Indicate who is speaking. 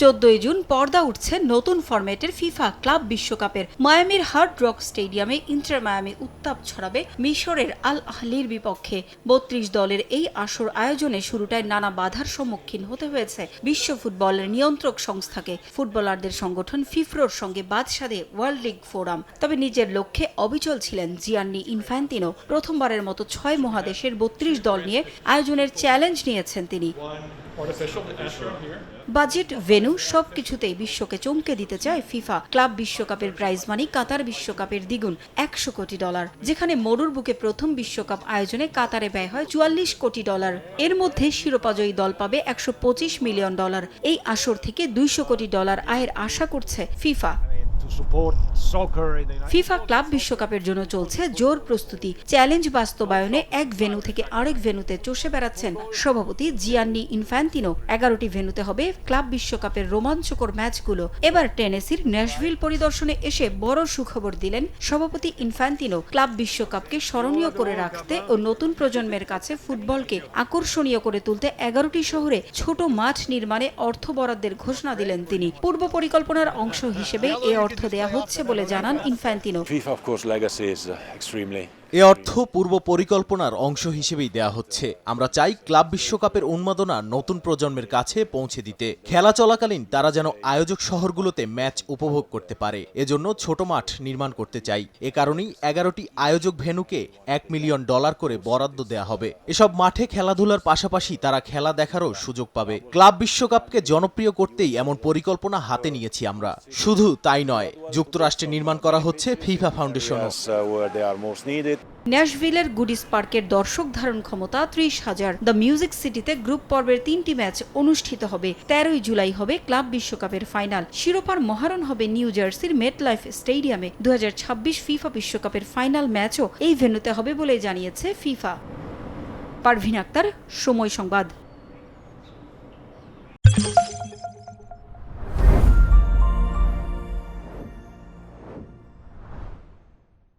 Speaker 1: চোদ্দই জুন পর্দা উঠছে নতুন ফরম্যাটের ফিফা ক্লাব বিশ্বকাপের। মায়ামির হার্ড রক স্টেডিয়ামে ইন্টার মায়ামি উত্তাপ ছড়াবে মিশরের আল আহলির বিপক্ষে। বত্রিশ দলের এই আসর আয়োজনে শুরুটায় নানা বাধার সম্মুখীন হতে হয়েছে বিশ্ব ফুটবলের নিয়ন্ত্রক সংস্থাকে। ফুটবলারদের সংগঠন ফিফরোর সঙ্গে বাদ সাধে ওয়ার্ল্ড লিগ ফোরাম। তবে নিজের লক্ষ্যে অবিচল ছিলেন জিয়ান্নি ইনফ্যান্তিনো। প্রথমবারের মতো ছয় মহাদেশের বত্রিশ দল নিয়ে আয়োজনের চ্যালেঞ্জ নিয়েছেন তিনি. বাজেট ভেনু সবকিছুতেই বিশ্বকে চমকে দিতে চায় ফিফা। ক্লাব বিশ্বকাপের প্রাইজ মানি কাতার বিশ্বকাপের দ্বিগুণ, একশো কোটি ডলার যেখানে মরুর বুকে প্রথম বিশ্বকাপ আয়োজনে কাতারে ব্যয় হয় চুয়াল্লিশ কোটি ডলার এর মধ্যে শিরোপাজয়ী দল পাবে একশো পঁচিশ মিলিয়ন ডলার এই আসর থেকে দুইশো কোটি ডলার আয়ের আশা করছে ফিফা। ফিফা ক্লাব বিশ্বকাপের জন্য চলছে জোর প্রস্তুতি। চ্যালেঞ্জ বাস্তবায়নে এক ভেন্যু থেকে আরেক ভেন্যুতে চষে বেড়াচ্ছেন সভাপতি জিয়ান্নি ইনফ্যান্তিনো এগারোটি ভেন্যুতে হবে ক্লাব বিশ্বকাপের রোমাঞ্চকর ম্যাচগুলো। এবার টেনেসির ন্যাশভিল পরিদর্শনে এসে বড় সুখবর দিলেন সভাপতি ইনফ্যান্তিনো ক্লাব বিশ্বকাপকে স্মরণীয় করে রাখতে ও নতুন প্রজন্মের কাছে ফুটবলকে আকর্ষণীয় করে তুলতে এগারোটি শহরে ছোট মাঠ নির্মাণে অর্থ বরাদ্দের ঘোষণা দিলেন তিনি। পূর্ব পরিকল্পনার অংশ হিসেবে এ অর্থ দেয়া হচ্ছে বলে জানান ইনফ্যান্তিনো।
Speaker 2: Uh,
Speaker 3: এ অর্থ পূর্ব পরিকল্পনার অংশ হিসেবেই দেয়া হচ্ছে। আমরা চাই ক্লাব বিশ্বকাপের উন্মাদনা নতুন প্রজন্মের কাছে পৌঁছে দিতে। খেলা চলাকালীন তারা যেন আয়োজক শহরগুলোতে ম্যাচ উপভোগ করতে পারে। এজন্য ছোট মাঠ নির্মাণ করতে চাই। এ কারণেই এগারোটি আয়োজক ভেনুকে এক মিলিয়ন ডলার করে বরাদ্দ দেয়া হবে। এসব মাঠে খেলাধুলার পাশাপাশি তারা খেলা দেখারও সুযোগ পাবে। ক্লাব বিশ্বকাপকে জনপ্রিয় করতেই এমন পরিকল্পনা হাতে নিয়েছি আমরা। শুধু তাই নয় যুক্তরাষ্ট্রে নির্মাণ করা হচ্ছে ফিফা ফাউন্ডেশনও।
Speaker 1: ন্যাশভিলের গুডিস পার্কের দর্শক ধারণ ক্ষমতা ত্রিশ হাজার। দ্য মিউজিক সিটিতে গ্রুপ পর্বের তিনটি ম্যাচ অনুষ্ঠিত হবে। তেরোই জুলাই হবে ক্লাব বিশ্বকাপের ফাইনাল। শিরোপার মহারণ হবে নিউ জার্সির মেট লাইফ স্টেডিয়ামে। দু হাজার ছাব্বিশ ফিফা বিশ্বকাপের ফাইনাল ম্যাচও এই ভেন্যুতে হবে বলে জানিয়েছে ফিফা। পারভিন আক্তার, সময় সংবাদ।